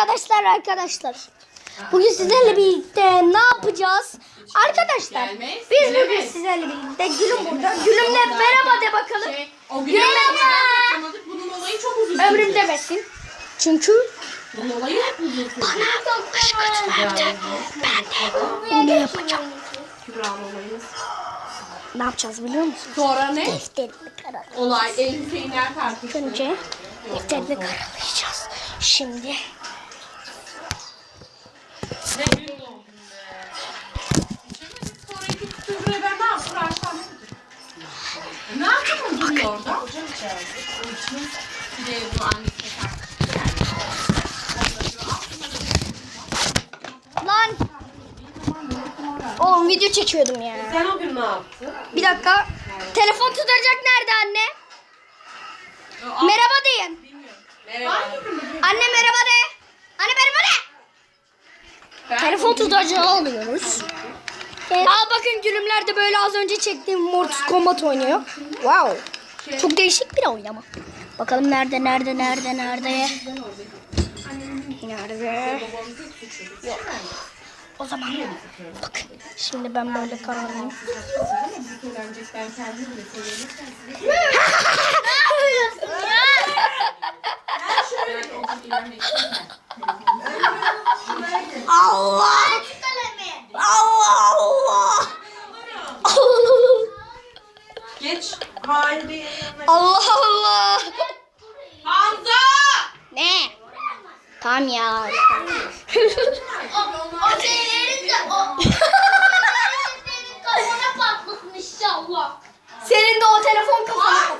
Arkadaşlar arkadaşlar. Bugün sizlerle birlikte ne yapacağız? Arkadaşlar biz bugün sizlerle birlikte Gülüm burada. Gülümle merhaba de bakalım. Şey, o Merhaba. Bunun olayı çok uzun. Ömrüm demesin. Çünkü Bunun olayı hep uzun sürdü. onu yapacağım. Ne yapacağız biliyor musun? Sonra ne? Defterini karalayacağız. Olay el Hüseyinler tartıştı. Önce defterini karalayacağız. Şimdi yaptın mı duruyor orada? Bir de bu annesiyle tartıştı yani. lan Oğlum video çekiyordum ya. Sen o gün ne yaptın? Bir dakika. Telefon tutacak nerede anne? Merhaba deyin. Merhaba. Anne merhaba de. Anne merhaba de. Telefon tutacağı alıyoruz. Aa bakın gülümler de böyle az önce çektiğim Mortis Kombat oynuyor. Wow. Çok değişik bir oyun ama. Bakalım nerede nerede nerede nerede. Nerede? Yok. O zaman bakın. Şimdi ben böyle kararlıyım. Söylenecek ben kendim de söylerim. Allah! Allah Allah! Allah Bir Allah Allah! Hamza! Ne? Tamam ya. O şeylerin de o. Senin de o telefon kafana.